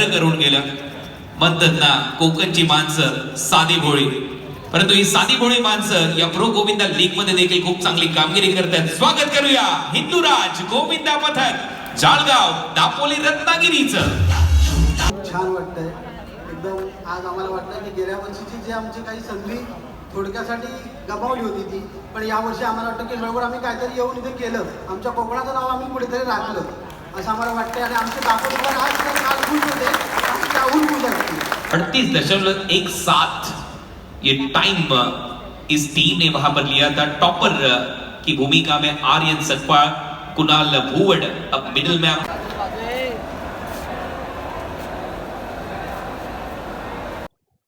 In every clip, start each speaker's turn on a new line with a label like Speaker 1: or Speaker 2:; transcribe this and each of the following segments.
Speaker 1: खरं करून गेलं म्हणतात ना कोकणची माणसं साधी भोळी. परंतु ही साधी भोळी माणसं या प्रो गोविंदा लीगमध्ये देखील खूप चांगली कामगिरी करतात. स्वागत करूया हिंदूराज गोविंदा पथक जाळगाव दापोली रत्नागिरीच.
Speaker 2: छान वाटतंय. एकदम आज आम्हाला वाटलं की गेल्या वर्षीची जी आमची काही संधी थोडक्यासाठी गमावली होती ती पण यावर्षी आम्हाला वाटतं की बरोबर आम्ही काहीतरी येऊन इथे केलं. आमच्या कोकणाचं नाव आम्ही कुठेतरी राखलं. असं आम्हाला वाटतंय आणि आमचे दाखवून आज तर काल खुश होते आज त्याहून खुश असतील
Speaker 1: अड़तीस दशमलव एक सात ये टाइम इस टीम ने वहां पर लिया था टॉपर की भूमिका में आर्यन सकपाळ कुणाल भूवड अब मिडिल में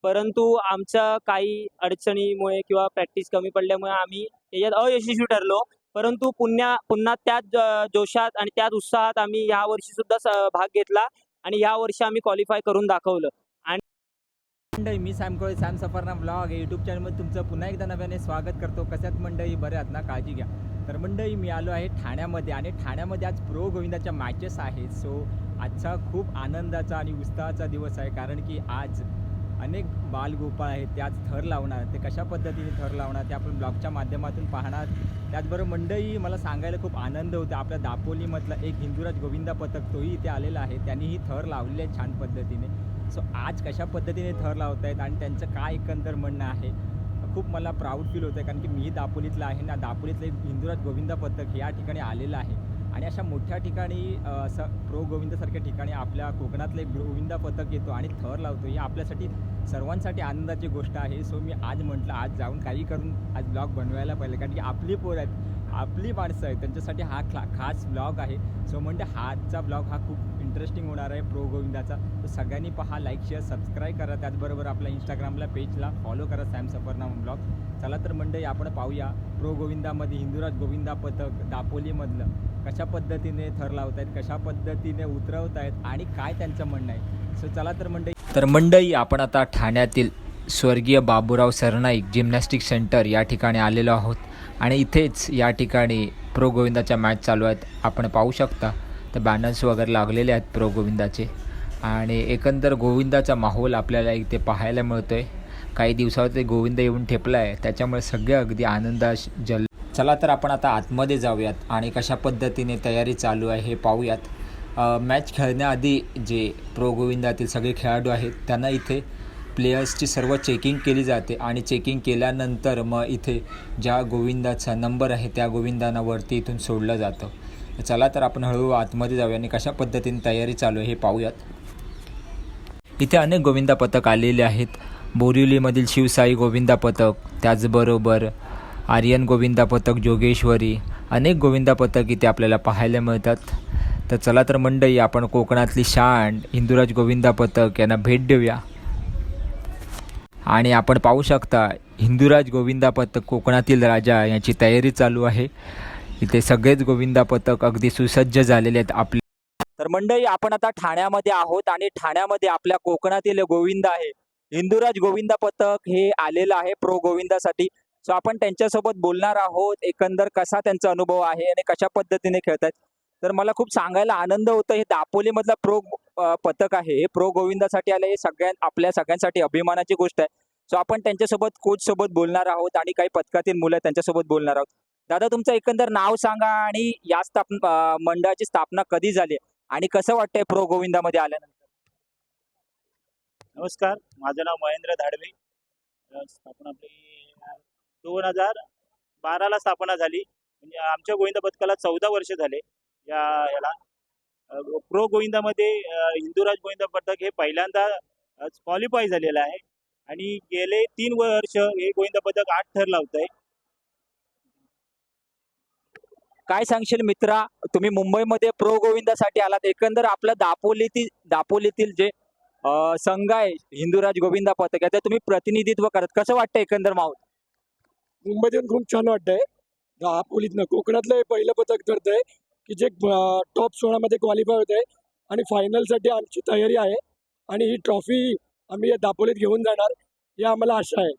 Speaker 3: परंतु आमच्या काही अडचणीमुळे किंवा प्रॅक्टिस कमी पडल्यामुळे आम्ही याच्यात अयशस्वी ठरलो. परंतु पुन्हा पुन्हा त्याच जोशात आणि त्याच उत्साहात आम्ही या वर्षी सुद्धा भाग घेतला आणि या वर्षी आम्ही क्वालिफाय करून दाखवलं.
Speaker 4: मंडळी मी सॅम कोळे सॅम सफरना ब्लॉग आहे. यूट्यूब चॅनलमध्ये तुमचं पुन्हा एकदा नव्याने स्वागत करतो. कशात मंडळी बरे आहात ना काळजी घ्या. तर मंडळी मी आलो आहे ठाण्यामध्ये आणि ठाण्यामध्ये आज प्रो गोविंदाच्या मॅचेस आहेत. सो आजचा खूप आनंदाचा आणि उत्साहाचा दिवस आहे. कारण की आज अनेक बालगोपाळ आहेत. ते आज थर लावणार. ते कशा पद्धतीने थर लावणार ते आपण ब्लॉगच्या माध्यमातून पाहणार. त्याचबरोबर मंडळी मला सांगायला खूप आनंद होतो. आपल्या दापोलीमधला एक हिंदुराज गोविंदा पथक तोही इथे आलेला आहे. त्यांनीही थर लावलेले आहे छान पद्धतीने. सो आज कशा पद्धतीने थर लावत आहेत आणि त्यांचं काय एकंदर म्हणणं आहे? खूप मला प्राऊड फील होतं आहे कारण की मी दापोलीतला आहे ना दापोलीतलं एक हिंदुराज गोविंदा पथक या ठिकाणी आलेलं आहे. आणि अशा मोठ्या ठिकाणी असं प्रो गोविंदासारख्या ठिकाणी आपल्या कोकणातलं एक गोविंदा पथक येतो आणि थर लावतो ही आपल्यासाठी सर्वांसाठी आनंदाची गोष्ट आहे. सो मी आज म्हटलं आज जाऊन काही करून आज ब्लॉग बनवायला पाहिजे कारण की आपली पोर आहेत आपली माणसं आहेत त्यांच्यासाठी हा खा खास ब्लॉग आहे. सो म्हणजे हाचा ब्लॉग हा खूप इंटरेस्टिंग होणार आहे प्रो गोविंदाचा तर सगळ्यांनी पहा लाईक शेअर सबस्क्राईब करा. त्याचबरोबर आपल्या इंस्टाग्रामला पेजला फॉलो करा सॅम सफरनाम ब्लॉग चला तर मंडळी आपण पाहूया प्रो गोविंदामध्ये हिंदुराज गोविंदा पथक दापोलीमधलं कशा पद्धतीने थर लावत आहेत कशा पद्धतीने उतरवत आहेत आणि काय त्यांचं म्हणणं आहे. सो चला तर मंडळी. तर मंडळी आपण आता ठाण्यातील स्वर्गीय बाबूराव सरनाईक जिम्नॅस्टिक सेंटर या ठिकाणी आलेलो आहोत. आणि इथेच या ठिकाणी प्रो गोविंदाच्या मॅच चालू आहेत. आपण पाहू शकता. तर बॅनर्स वगैरे लागलेले आहेत प्रो गोविंदाचे. आणि एकंदर गोविंदाचा माहोल आपल्याला इथे पाहायला मिळतो आहे काही दिवसावर ते गोविंद येऊन ठेपला आहे त्याच्यामुळे सगळे अगदी आनंदाश जल चला तर आपण आता आतमध्ये जाऊयात आणि कशा पद्धतीने तयारी चालू आहे हे पाहूयात. मॅच खेळण्याआधी जे प्रो गोविंदातील सगळे खेळाडू आहेत त्यांना इथे प्लेयर्सची सर्व चेकिंग केली जाते. आणि चेकिंग केल्यानंतर मग इथे ज्या गोविंदाचा नंबर आहे त्या गोविंदांना वरती इथून सोडलं जातं. चला तर आपण हळूहळू आतमध्ये जाऊया आणि कशा पद्धतीने तयारी चालू आहे हे पाहूयात. इथे अनेक गोविंदा पथक आलेले आहेत. बोरिवलीमधील शिवसाई गोविंदा पथक त्याचबरोबर आर्यन गोविंदा पथक जोगेश्वरी अनेक गोविंदा पथक इथे आपल्याला पाहायला मिळतात. तर चला तर मंडई आपण कोकणातली शांड हिंदुराज गोविंदा पथक यांना भेट देऊया. आणि आपण पाहू शकता हिंदुराज गोविंदा पथक कोकणातील राजा यांची तयारी चालू आहे. इथे सगळेच गोविंदा पथक अगदी सुसज्ज झालेले आहेत आपले.
Speaker 3: तर मंडळी आपण आता ठाण्यामध्ये आहोत आणि ठाण्यामध्ये आपल्या कोकणातील गोविंद आहे. हिंदुराज गोविंदा पथक हे आलेलं आहे प्रो गोविंदासाठी. सो आपण त्यांच्यासोबत बोलणार आहोत. एकंदर कसा त्यांचा अनुभव आहे आणि कशा पद्धतीने खेळतात तर मला खूप सांगायला आनंद होतो. हे दापोलीमधला प्रो पथक आहे. हे प्रो गोविंदासाठी आलं. हे सगळ्यां आपल्या सगळ्यांसाठी अभिमानाची गोष्ट आहे. सो आपण त्यांच्यासोबत कोच सोबत बोलणार आहोत आणि काही पथकातील मुलं त्यांच्यासोबत बोलणार आहोत. दादा तुमचं एकंदर नाव सांगा आणि या स्थाप मंडळाची स्थापना कधी झाली आणि कसं वाटतंय प्रो गोविंदामध्ये आल्यानंतर?
Speaker 5: नमस्कार माझं नाव महेंद्र धाडवे. स्थापना आपली दोन हजार बाराला स्थापना झाली. म्हणजे आमच्या गोविंदा पथकाला चौदा वर्ष झाले या याला. प्रो गोविंदामध्ये अ, हिंदुराज गोविंदा पथक हे पहिल्यांदा क्वालिफाय झालेलं आहे. आणि गेले तीन वर्ष हे गोविंदा पथक आठ ठरला लावत आहे
Speaker 3: काय सांगशील मित्रा? तुम्ही मुंबईमध्ये प्रो गोविंदासाठी आलात. एकंदर आपलं दापोलीतील दापोलीतील जे संघ आहे हिंदुराज गोविंदा पथक याचं तुम्ही प्रतिनिधित्व करत कसं वाटतं एकंदर माहोल?
Speaker 6: मुंबईत येऊन खूप छान वाटतंय. दापोलीतनं. कोकणातलं हे पहिलं पथक ठरतंय की जे टॉप सोळामध्ये क्वालिफाय होत आहे आणि फायनलसाठी आमची तयारी आहे आणि ही ट्रॉफी आम्ही या दापोलीत घेऊन जाणार ही आम्हाला आशा आहे.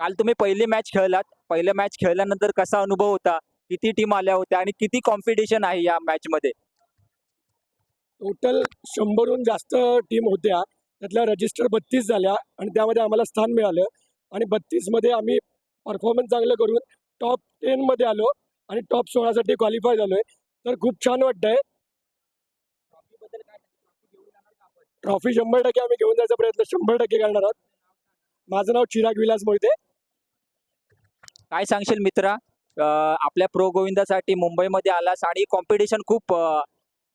Speaker 3: काल तुम्ही पहिली मॅच खेळलात. पहिल्या मॅच खेळल्यानंतर कसा अनुभव होता? किती टीम आल्या होत्या? आणि किती कॉम्पिटिशन आहे या मॅच मध्ये?
Speaker 6: टोटल शंभरहून जास्त टीम होत्या. त्यातल्या रजिस्टर बत्तीस झाल्या आणि त्यामध्ये आम्हाला स्थान मिळालं. आणि बत्तीसमध्ये आम्ही परफॉर्मन्स चांगलं करून टॉप टेनमध्ये आलो आणि टॉप सोळासाठी क्वालिफाय झालो आहे तर खूप छान वाटतंय. ट्रॉफी शंभर टक्के आम्ही घेऊन जायचा प्रयत्न शंभर टक्के करणार आहोत. माझं नाव चिराग विलास मोहिते.
Speaker 3: काय सांगशील मित्रा? आपल्या प्रो गोविंदासाठी मुंबईमध्ये आलास आणि कॉम्पिटिशन खूप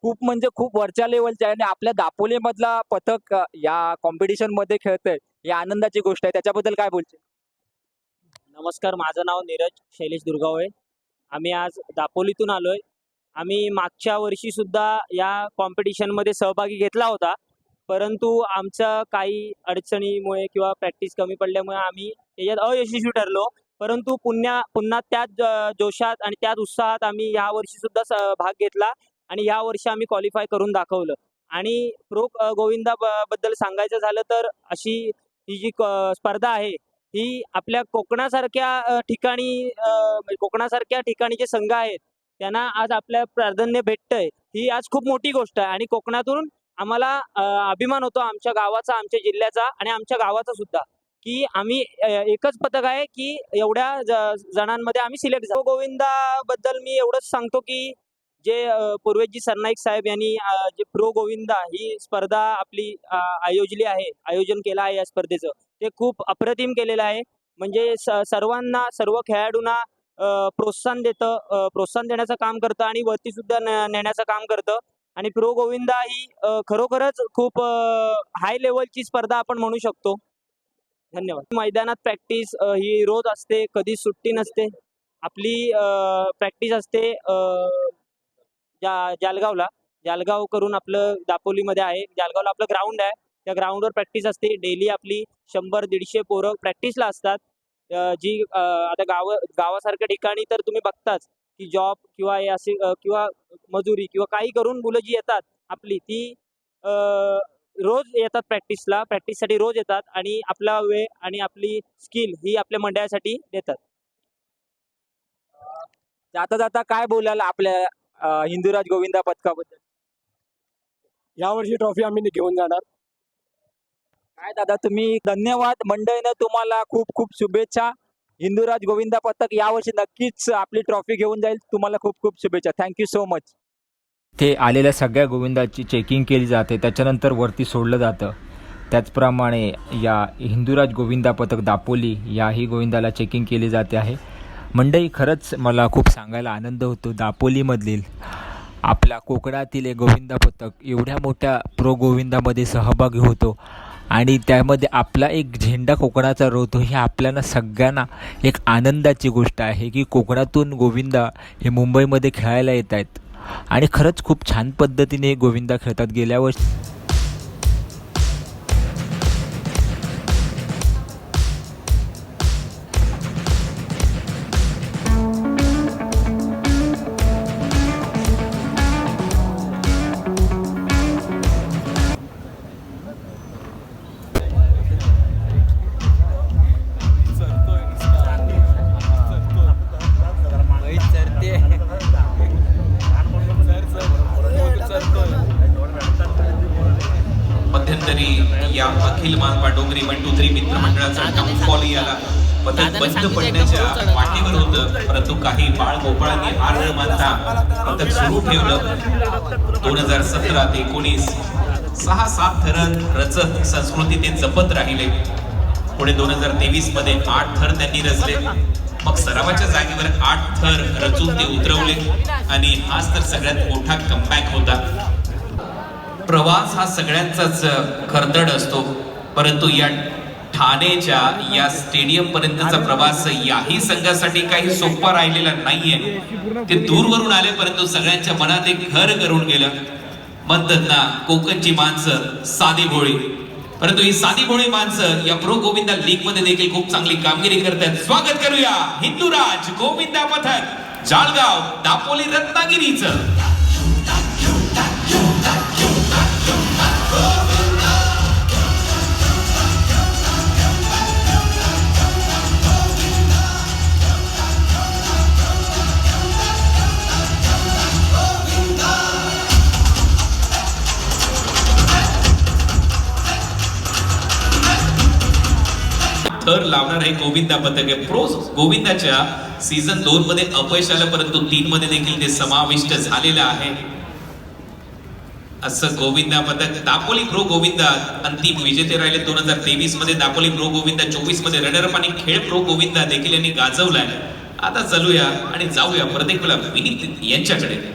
Speaker 3: खूप म्हणजे खूप वरच्या लेवलचे आहे आणि आपल्या दापोलीमधला पथक या कॉम्पिटिशनमध्ये खेळतंय. ही आनंदाची गोष्ट आहे. त्याच्याबद्दल काय बोलशील?
Speaker 7: नमस्कार. माझं नाव नीरज शैलेश दुर्गावळे. आम्ही आज दापोलीतून आलोय. आम्ही मागच्या वर्षी सुद्धा या कॉम्पिटिशनमध्ये सहभागी घेतला होता. परंतु आमच्या काही अडचणीमुळे किंवा प्रॅक्टिस कमी पडल्यामुळे आम्ही याच्यात अयशस्वी ठरलो. परंतु पुन्हा पुन्हा त्याच जोशात आणि त्याच उत्साहात आम्ही या वर्षी सुद्धा भाग घेतला आणि या वर्षी आम्ही क्वालिफाय करून दाखवलं. आणि प्रो गोविंदा बद्दल सांगायचं झालं तर अशी ही जी स्पर्धा आहे ही आपल्या कोकणासारख्या ठिकाणी म्हणजे कोकणासारख्या ठिकाणी जे संघ आहेत त्यांना आज आपल्या प्राधान्य भेटतंय ही आज खूप मोठी गोष्ट आहे. आणि कोकणातून आम्हाला अभिमान होतो आमच्या गावाचा आमच्या जिल्ह्याचा आणि आमच्या गावाचा सुद्धा. की आम्ही एकच पथक आहे की एवढ्या जणांमध्ये आम्ही सिलेक्ट झालो. गोविंदाबद्दल मी एवढंच सांगतो की जे पूर्वेजी सरनाईक साहेब यांनी जे प्रो गोविंदा ही स्पर्धा आपली आयोजली आहे आयोजन केलं आहे या स्पर्धेचं. ते खूप अप्रतिम केलेलं आहे. म्हणजे सर्वांना सर्व खेळाडूंना प्रोत्साहन देतं प्रोत्साहन देण्याचं काम करतं आणि वरती सुद्धा नेण्याचं काम करतं. आणि प्रो गोविंदा ही खरोखरच खूप हाय लेवलची स्पर्धा आपण म्हणू शकतो. धन्यवाद. मैदानात प्रॅक्टिस ही रोज असते कधी सुट्टी नसते. आपली प्रॅक्टिस असते जा जालगावला. जालगाव करून आपलं दापोलीमध्ये आहे. जालगावला आपलं ग्राउंड आहे. त्या ग्राउंडवर प्रॅक्टिस असते. डेली आपली शंभर दीडशे पोरं प्रॅक्टिसला असतात. जी आता गाव गावासारख्या ठिकाणी तर तुम्ही बघताच की जॉब किंवा हे असे किंवा मजुरी किंवा काही करून मुलं जी येतात आपली ती रोज येतात प्रॅक्टिसला प्रॅक्टिससाठी रोज येतात आणि आपला वेळ आणि आपली स्किल ही आपल्या मंडळासाठी देतात.
Speaker 3: जाता जाता काय बोलाल आपल्या हिंदुराज गोविंदा पथकाबद्दल
Speaker 6: यावर्षी ट्रॉफी आम्ही घेऊन जाणार.
Speaker 3: काय दादा तुम्ही धन्यवाद. मंडळीनं तुम्हाला खूप खूप शुभेच्छा. हिंदुराज गोविंदा पथक यावर्षी नक्कीच आपली ट्रॉफी घेऊन जाईल. तुम्हाला खूप खूप शुभेच्छा. थँक्यू सो मच
Speaker 4: ते आलेल्या सगळ्या गोविंदाची चेकिंग केली जाते. त्याच्यानंतर वरती सोडलं जातं. त्याचप्रमाणे या हिंदुराज गोविंदा पथक दापोली याही गोविंदाला चेकिंग केली जाते आहे. मंडई खरंच मला खूप सांगायला आनंद होतो. दापोलीमधील आपला कोकणातील एक गोविंदा पथक एवढ्या मोठ्या प्रो गोविंदामध्ये सहभागी होतो. आणि त्यामध्ये आपला एक झेंडा कोकणाचा रोवतो हे आपल्याला सगळ्यांना एक आनंदाची गोष्ट आहे की कोकणातून गोविंदा हे मुंबईमध्ये खेळायला येत आहेत. आणि खरंच खूप छान पद्धतीने गोविंदा खेळतात गेल्या वर्षी.
Speaker 1: Akhil Malpa Dongri one two three मित्रमंडळाचा downfall याला पथक बंद पडण्याच्या वाटेवर होतं परंतु काही बाळ गोपाळांनी हार न मानता पथक सुरू ठेवलं दोन हजार सतरा ते एकोणीस सहा सात थर रचत संस्कृती ते जपत राहिले पुढे दोन हजार तेवीसमध्ये आठ थर त्यांनी रचले मग सरावाच्या जागेवर आठ थर रचून ते उतरवले आणि हाच तर सगळ्यात मोठा कमबॅक होता प्रवास हा सगळ्यांचाच खरतड असतो परंतु या ठाणेच्या या स्टेडियम पर्यंतचा प्रवास याही संघासाठी काही सोपा राहिलेला नाहीये. ते दूरवरून आले परंतु सगळ्यांच्या मनात एक घर करून गेलं. म्हणतात ना कोकणची माणसं साधी भोळी. परंतु ही साधी भोळी माणसं या प्रो गोविंदा लीगमध्ये देखील खूप चांगली कामगिरी करतात स्वागत करूया हिंदुराज गोविंदा पथक जाळगाव दापोली रत्नागिरीचं. थर लावणार आहे गोविंदा पथक. आहे गोविंदाच्या सीझन दोन मध्ये अपयश आलं परंतु तीन मध्ये देखील ते समाविष्ट झालेलं आहे. असं गोविंदा पथक. दापोली प्रो गोविंदा अंतिम विजेते राहिले दोन हजार तेवीसमध्ये. दापोली प्रो गोविंदा चोवीसमध्ये. रनरअप आणि खेळ प्रो गोविंदा देखील यांनी गाजवलाय. आता चालूया आणि जाऊया प्रत्येक विनीत यांच्याकडे.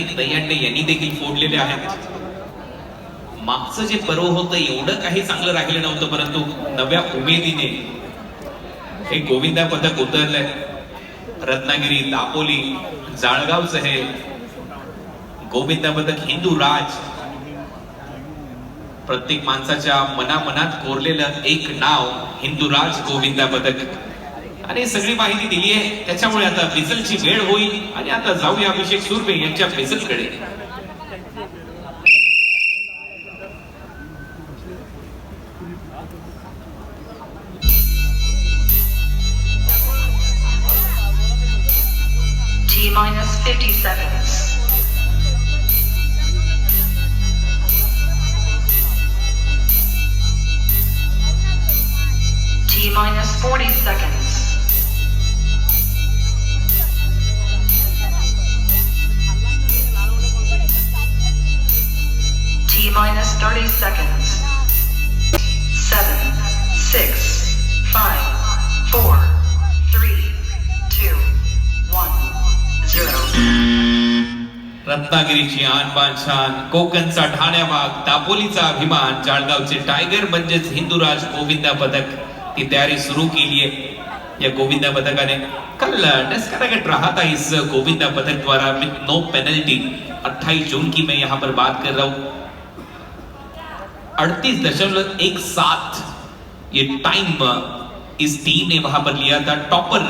Speaker 1: अनेक दह्यांडे यांनी देखील फोडलेले आहेत. मागचं जे पर्व होतं एवढं काही चांगलं राहिलं नव्हतं परंतु नव्या उमेदीने हे गोविंदा पथक उतरलंय. रत्नागिरी दापोली जाळगावचं हे गोविंदा पथक हिंदू राज प्रत्येक माणसाच्या मनामनात कोरलेलं एक नाव हिंदू राज गोविंदा पथक आणि सगळी माहिती दिली आहे त्याच्यामुळे आता बिजलची वेळ होईल आणि आता जाऊया अभिषेक सुरभे यांच्या बिजलकडे
Speaker 8: T minus 50 seconds. T minus 40 seconds. Minus 30 seconds. 7, 6, 5, 4, 3, 2, 1, 0.
Speaker 1: रत्नागिरीची आणबान शान कोकणचा ठाण्या भाग दापोलीचा अभिमान जाळगावचे टायगर म्हणजेच हिंदूराज गोविंदा पथक की तैयारी शुरू केली आहे या गोविंदा पथकाने कल डिस्कनेक्ट रहा था इस गोविंदा पथक द्वारा विथ नो पेनल्टी 28 जून की मैं यहाँ पर बात कर रहा हूँ अड़तीस दशमलव एक सात। ये टाइम इस टीम ने वहाँ पर लिया था। टॉपर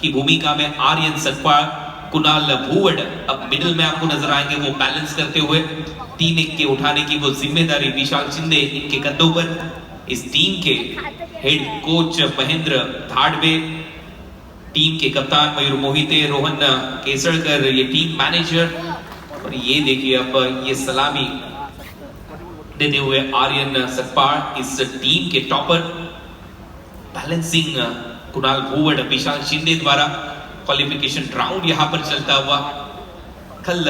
Speaker 1: की भूमिका में आर्यन सतपाल कुणाल भूवड अब मिडिल में आपको नज़र आएँगे, वो बैलेंस करते हुए तीन एक के उठाने की वो ज़िम्मेदारी विशाल शिंदे इनके कंधों पर। इस टीम के head coach Mahendra Dhadve team के कप्तान मयूर मोहिते, रोहन, केसरकर, ये टीम मैनेजर और ये देखिए अब ये सलामी देते हुए आर्यन सतपाल इस टीम के टॉपर बैलेंसिंग कुणाल भूवड विशाल शिंदे द्वारा क्वालिफिकेशन राउंड यहाँ पर चलता हुआ। कल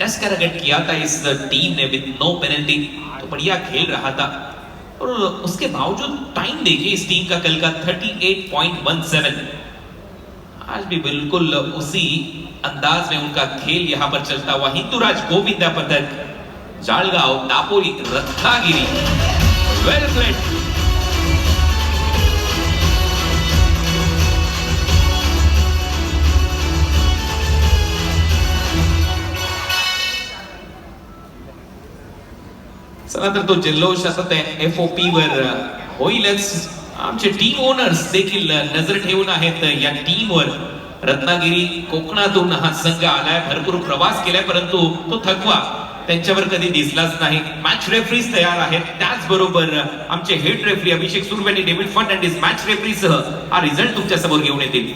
Speaker 1: डस्करगट किया था इस टीम ने विद नो पेनल्टी तो बढ़िया खेल रहा था। और उसके बावजूद टाइम देखिए इस टीम का कल का 38.17 आज भी बिल्कुल उसी अंदाज में उनका खेल यहाँ पर चलता हुआ हिंदूराज गोविंदा पथक जाळगाव दापोली, रत्नागिरी. वेल प्लेड चला तर तो जल्लोष आता त्या एफ़ ओ पी वर होईलच आमचे टीम ओनर्स देखील नज़र ठेवून आहेत. या टीमवर रत्नागिरी कोकणातून हा संघ आलाय. भरपूर प्रवास केलाय, परंतु तो थकवा त्यांच्यावर कधी दिसलाच नाही. मॅच रेफरीज तयार आहेत. त्याचबरोबर आमचे हेड रेफरी अभिषेक सुर्वे आणि डेव्हिड फर्नांडिस मॅच रेफरीसह हा रिझल्ट तुमच्यासमोर घेऊन येतील.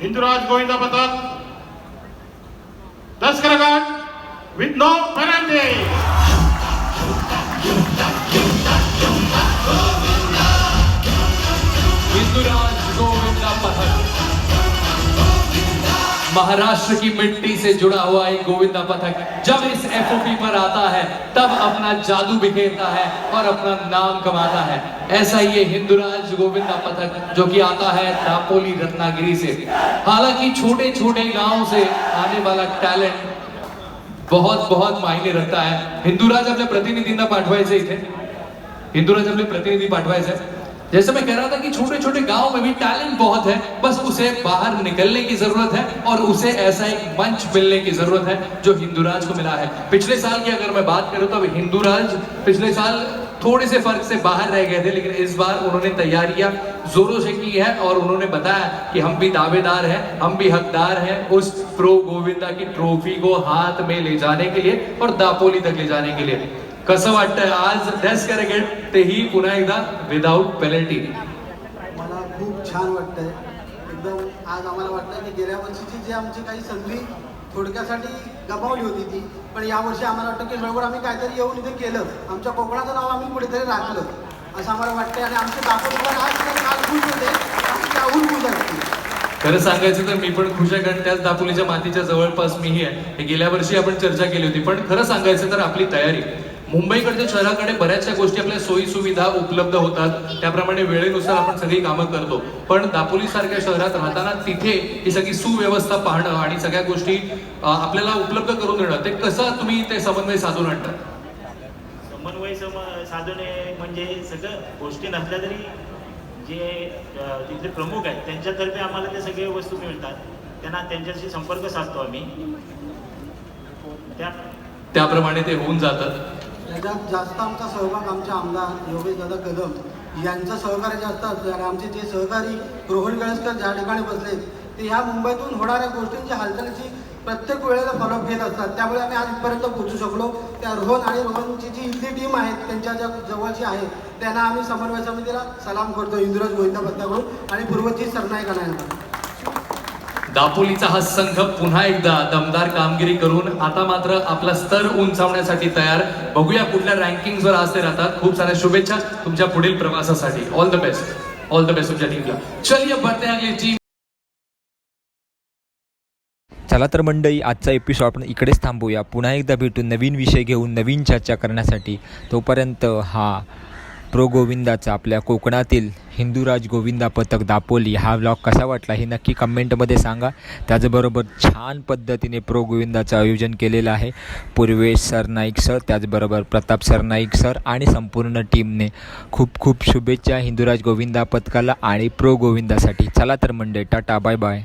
Speaker 9: हिंदुराज गोविंदा पथक. दस करगट विथ नो
Speaker 10: फर्नांडिस महाराष्ट्र की मिट्टी से जुड़ा हुआ एक गोविंदा पथक जब इस एफओपी पर आता है, तब अपना जादू बिखेरता है और अपना नाम कमाता है। ऐसा ही ये हिंदुराज गोविंदा पथक जो कि आता है दापोली रत्नागिरी से। हालाँकि छोटे छोटे गाँव से आने वाला टैलेंट बहुत बहुत मायने रखता है। हिंदुराज आपल्या प्रतिनिधींना पाठवायचे इथे हिंदुराज अपने प्रतिनिधि पाठवायचे जैसे मैं कह रहा था कि छोटे छोटे गाँव में भी टैलेंट बहुत है, बस उसे बाहर निकलने की ज़रूरत है और उसे ऐसा एक मंच मिलने की ज़रूरत है जो हिंदुराज को मिला है। पिछले साल की अगर मैं बात करूँ तो अब हिंदुराज पिछले साल थोड़े से फ़र्क से बाहर रह गए थे, लेकिन इस बार उन्होंने तैयारियाँ जोरों से की है और उन्होंने बताया कि हम भी दावेदार हैं, हम भी हकदार हैं उस प्रो गोविंदा की ट्रॉफी को हाथ में ले जाने के लिए और दापोली तक ले जाने के लिए। कसं वाटतंय आज? डेस्क करेगेट तेही पुन्हा एकदा विदाऊट पेनल्टी
Speaker 2: मला खूप छान वाटतंय. एकदम आज आम्हाला वाटतं की गेल्या वर्षीची जी आमची काही संधी थोडक्यासाठी गमावली होती ती पण यावर्षी आम्हाला वाटतं की बरोबर आम्ही काहीतरी येऊन इथे केलं. आमच्या कोकणाचं नाव आम्ही कुठेतरी राखलं. असं आम्हाला वाटतंय आणि आमचे दाखवून आज ते काल खुश होते. त्याहून खुश असतील
Speaker 10: खरं सांगायचं तर मी पण खुश आहे कारण त्याच दापोलीच्या मातीच्या जवळपास मीही आहे. हे गेल्या वर्षी आपण चर्चा केली होती पण खरं सांगायचं तर आपली तयारी. मुंबईकडच्या शहराकडे बऱ्याचशा गोष्टी आपल्या सोयी सुविधा उपलब्ध होतात. त्याप्रमाणे वेळेनुसार आपण सगळी कामं करतो. पण दापोली सारख्या शहरात राहताना तिथे ही सगळी सुव्यवस्था पाहणं आणि सगळ्या गोष्टी आपल्याला उपलब्ध करून देणं ते कसं तुम्ही ते समन्वय साधून आणतात
Speaker 5: समन्वय सम साधणे म्हणजे सगळं गोष्टी नसल्या तरी जे तिथले प्रमुख आहेत त्यांच्यातर्फे आम्हाला ते सगळे वस्तू मिळतात. त्यांना त्यांच्याशी संपर्क साधतो आम्ही. त्या
Speaker 10: त्याप्रमाणे ते होऊन जातं.
Speaker 2: त्याच्यात जास्त आमचा सहभाग आमचे आमदार योगेश दादा कदम यांचं सहकार्य जास्त असतं. आमचे जे सहकारी रोहन गळसकर ज्या ठिकाणी बसले ते ह्या मुंबईतून होणाऱ्या गोष्टींची हालचालीची प्रत्येक वेळेला फॉलोअप घेत असतात. त्यामुळे आम्ही आजपर्यंत पोहोचू शकलो. त्या रोहन आणि रोहनची जी इथली टीम आहे त्यांच्या ज्या जवळची आहे त्यांना आम्ही समन्वय समितीला सलाम करतो. इंद्रज गोविंदा पत्त्याकडून आणि पूर्वजी सरनाईक यांना
Speaker 10: दापोलीचा हा संघ पुन्हा एकदा दमदार कामगिरी करून आता मात्र आपला स्तर उंचावण्यासाठी तयार. बघूया कुठल्या रँकिंग वर आज ते राहतात. खूप साऱ्या शुभेच्छा तुमच्या पुढील प्रवासासाठी. All the best all the best तुमच्या टीमला चलिए बढ़ते हैं टीम
Speaker 3: चला तर मंडळी आजचा एपिसोड आपण इकडेच थांबूया. पुन्हा एकदा भेटून नवीन विषय घेऊन नवीन चर्चा करण्यासाठी तोपर्यंत हा प्रो गोविंदाचा आपल्या कोकणातील हिंदूराज गोविंदा पथक दापोली हा व्लॉग कसा वाटला हे नक्की कमेंटमध्ये सांगा. त्याचबरोबर छान पद्धतीने प्रो गोविंदाचं आयोजन केलेलं आहे. पूर्वेश सर नाईक सर त्याचबरोबर प्रताप सर नाईक सर आणि संपूर्ण टीमने खूप खूप शुभेच्छा हिंदूराज गोविंदा पथकाला आणि प्रो गोविंदासाठी चला तर मंडे टाटा बाय बाय.